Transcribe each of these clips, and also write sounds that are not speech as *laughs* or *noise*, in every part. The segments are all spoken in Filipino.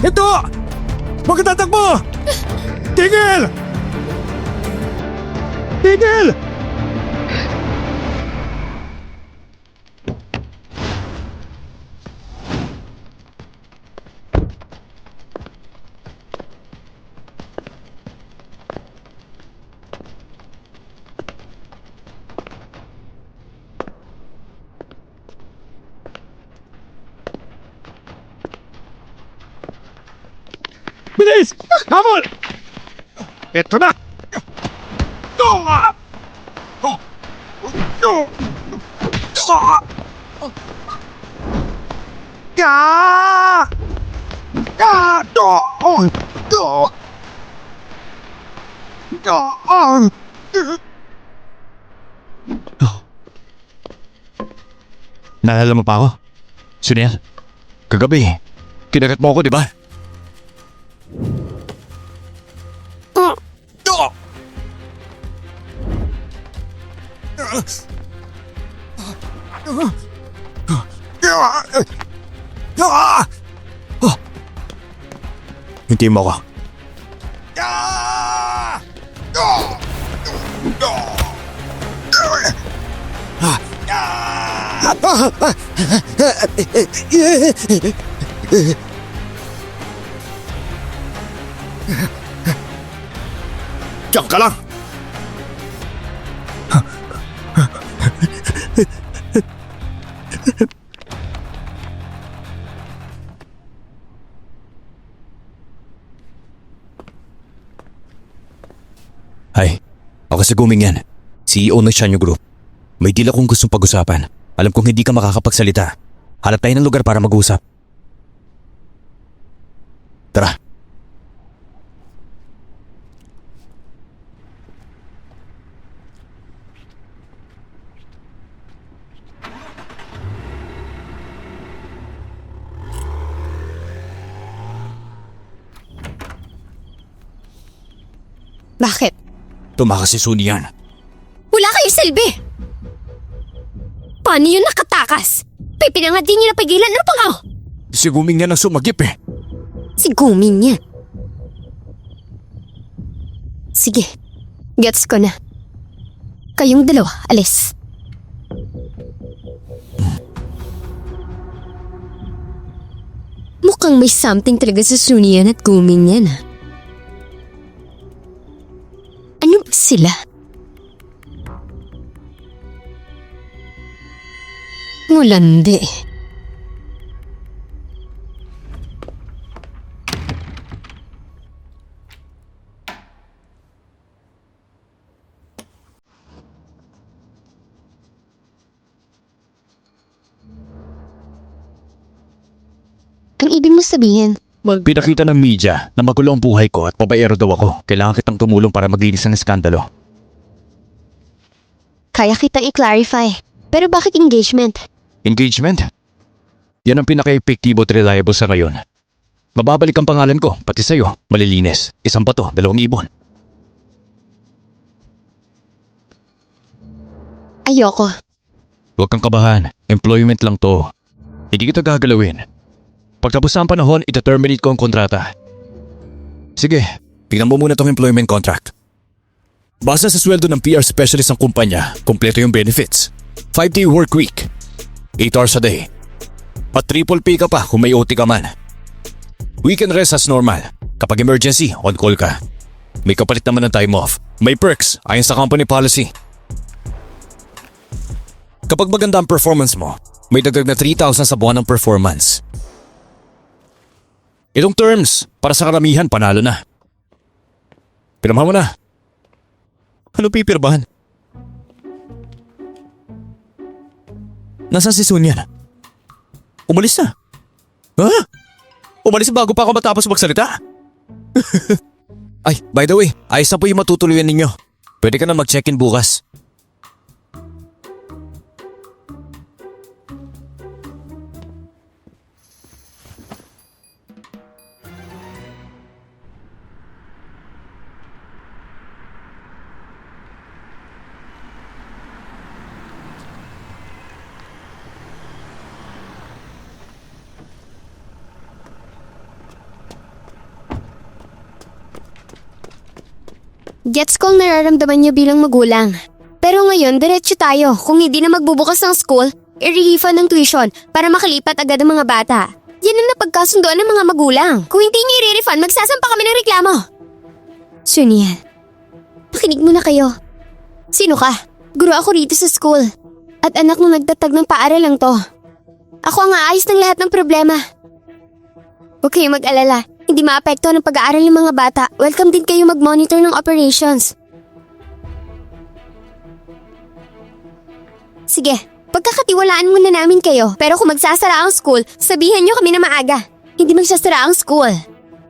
Ito! Huwag tatakbo! Tigil! Tigil! Please, come on. oh, na. Ga! Ga! Do! Do! Do! Naalala mo pa ako? Sunil, kagabi, kinagat mo ako, di ba? 啊！啊！你点冇啊？啊！啊！啊！啊！啊！啊！就咁啦。啊啊啊啊啊啊啊啊 si Guming yan. CEO ng Shanyo Group. May deal akong gustong pag-usapan. Alam kong hindi ka makakapagsalita. Hanap tayo ng lugar para mag-usap. Tara. Bakit? Tumakas si Suni yan. Wala kayong silbi! Paano yun nakatakas? Pepe na nga di niyo napigilan. Ano pa nga? Si Guming yan ang sumagip eh. Si Guming niya. Sige, gets ko na. Kayong dalawa, alis. Mukhang may something talaga sa Sunian at Guming yan ah. Sila? Mulandi. Ang ibig mo sabihin? Pinakita ng media na magulo ang buhay ko at pabayero daw ako. Kailangan kitang tumulong para maglinis ng skandalo. Kaya kitang i-clarify. Pero bakit engagement? Engagement? Yan ang pinaka-epektibo at reliable sa ngayon. Mababalik ang pangalan ko, pati sa'yo. Malilinis. Isang bato, dalawang ibon. Ayoko. Huwag kang kabahan. Employment lang to. Hindi kita gagalawin. Pagtapos ng panahon, ita-terminate ko ang kontrata. Sige, tingnan mo muna tong employment contract. Base sa sweldo ng PR specialist ng kumpanya, kumpleto yung benefits. 5-day work week. 8 hours a day. At triple pay ka pa kung may OT ka man. Weekend rest as normal. Kapag emergency, on call ka. May kapalit naman ng time off. May perks ayon sa company policy. Kapag maganda ang performance mo, may dagdag na 3,000 sa buwan ng performance. Itong terms, para sa karamihan, panalo na. Pinamahan mo na. Ano pipirbahan? Nasaan si Sunyan? Umalis na. Ha? Umalis bago pa ako matapos magsalita? *laughs* Ay, by the way, ayos na po yung matutuloyan ninyo. Pwede ka na mag-check-in bukas. Gets ko ang nararamdaman niyo bilang magulang. Pero ngayon, diretso tayo. Kung hindi na magbubukas ng school, i-refund ng tuition para makalipat agad ang mga bata. Yan ang napagkasundoan ng mga magulang. Kung hindi niyo i-refund, magsasampa kami ng reklamo. Sunian, makinig muna kayo. Sino ka? Guro ako rito sa school. At anak mo nagtatag ng paaral lang to. Ako ang aayos ng lahat ng problema. Huwag kayong mag-alala. Hindi maapektuhan ng pag-aaral ng mga bata. Welcome din kayo mag-monitor ng operations. Sige, pagkakatiwalaan muna namin kayo. Pero kung magsasara ang school, sabihan nyo kami na maaga. Hindi magsasara ang school.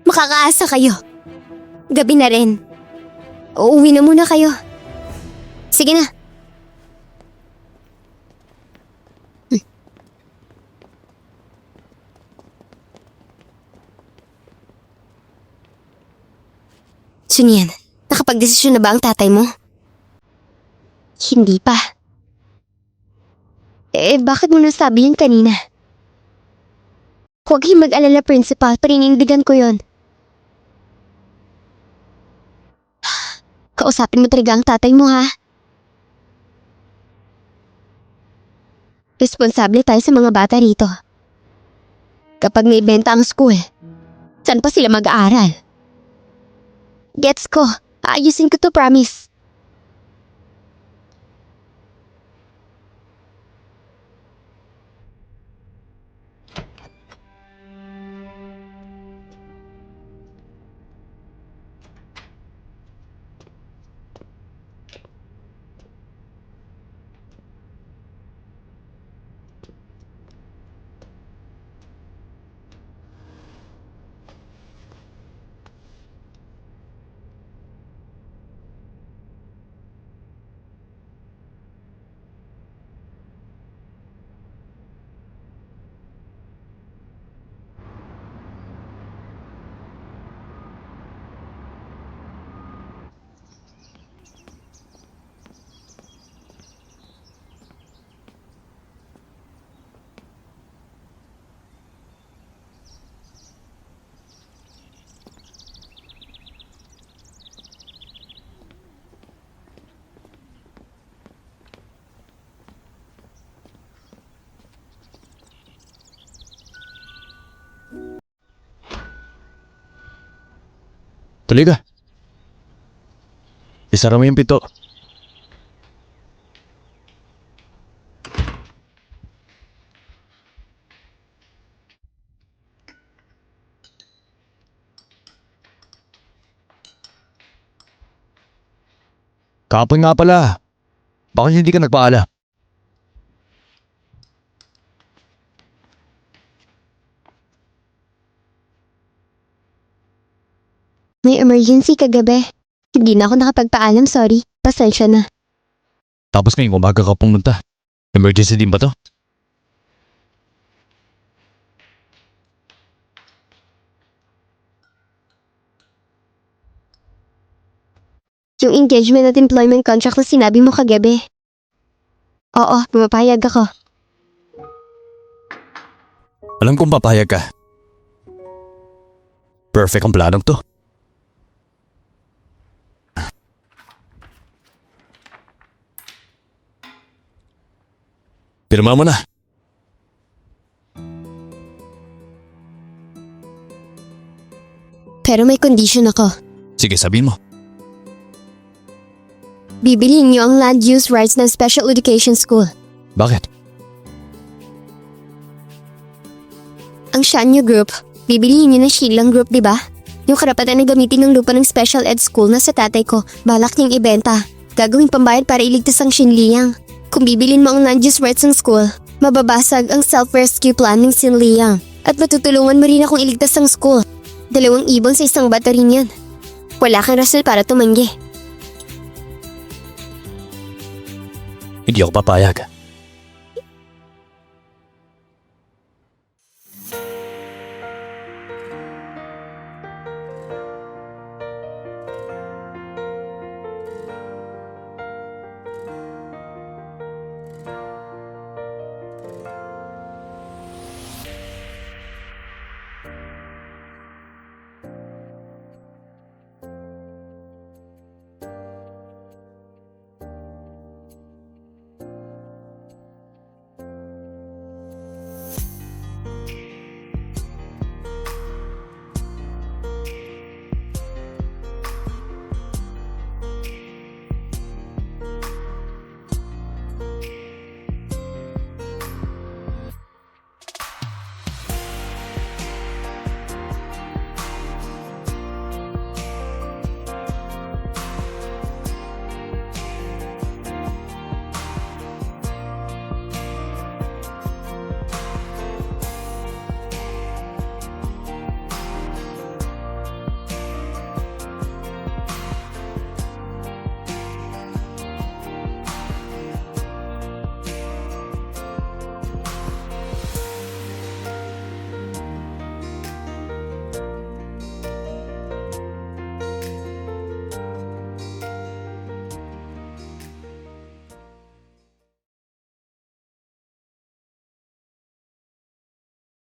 Makakaasa kayo. Gabi na rin. Uuwi na muna kayo. Sige na. Sunian, nakapagdesisyon na ba ang tatay mo? Hindi pa. Eh, bakit mo nasabi yun kanina? Huwag kayong mag-alala, principal. Paninindigan ko yon. Kausapin mo talaga ang tatay mo, ha? Responsable tayo sa mga bata rito. Kapag may benta ang school, saan pa sila mag-aaral? Gets ko. Aayusin ko to, promise. Tuloy ka. Isara mo yung pito. Kapon nga pala. Bakit hindi ka nagpaala? May emergency kagabi. Hindi na ako nakapagpaalam, sorry. Pasensya na. Tapos ngayong umaga ka pumunta. Emergency din ba to? Yung engagement at employment contract na sinabi mo kagabi. Oo, pumapayag ako. Alam kong papayag ka. Perfect ang planong to. Pirma mo na. Pero may condition ako. Sige, sabihin mo. Bibilihin niyo ang land use rights ng Special Education School. Bakit? Ang Shanyo Group, bibilihin niyo ng Shilang Group, di ba? Yung karapatan na gamitin ng lupa ng Special Ed School na sa tatay ko, balak niyang ibenta. Gagawing pambayad para iligtas ang Shinliyang. Kung bibilin mo ang rights ng school, mababasag ang self-rescue plan ng Shinliyang. At matutulungan mo rin akong iligtas ang school. Dalawang ibon sa isang bata rin yan. Wala kang rason para tumanggi. Hindi ako papayag.